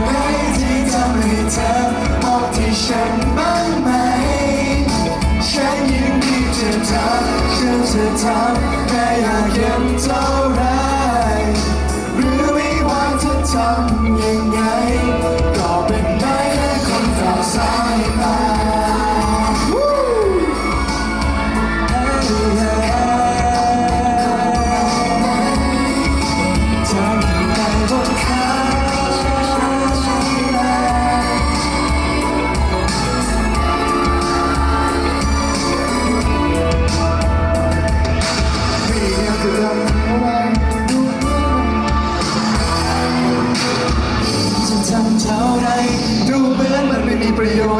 มี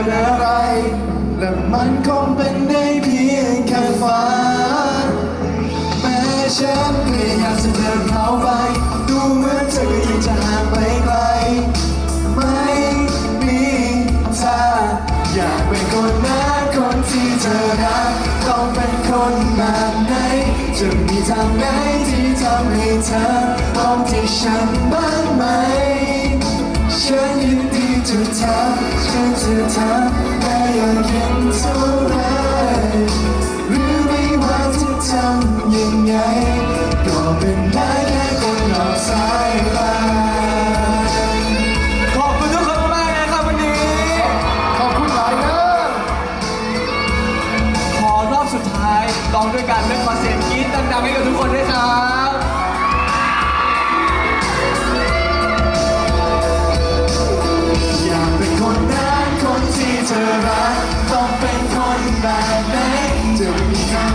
นอะไร และมันคงเป็นได้เพียงแค่ฝันแม้ฉันพยายามจะเดินเข้าไป ดูเหมือนเธอก็ยังจะห่างไปไกล ไม่มีทางอยากเป็นคนนั้นคนที่เธอรักต้องเป็นคนแบบไหนจะมีทางไหนที่ทำให้เธอมองที่ฉันบ้างไหม ฉันยินดีจะทำ จะทำแต่อยากเห็นเท่าไรหรือไม่ว่าจะทำยังไง ก็เป็นได้แค่คนนอกสายตาขอบคุณทุกคนมากๆนะครับวันนี้ ขอบคุณหลายนะขอรอบสุดท้ายลองด้วยกันด้วยขอเสียงกรี๊ดดังๆให้กับทุกคนด้วยครับ ฉัน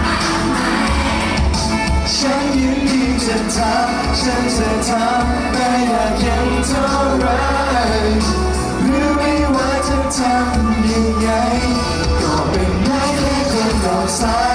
บ้างไหมฉันยินดีจะทำฉันจะทำแต่อยากเห็นเท่าไรหรือไม่ว่าจะทำยังไง ก็เป็นได้แค่คนต่อสาย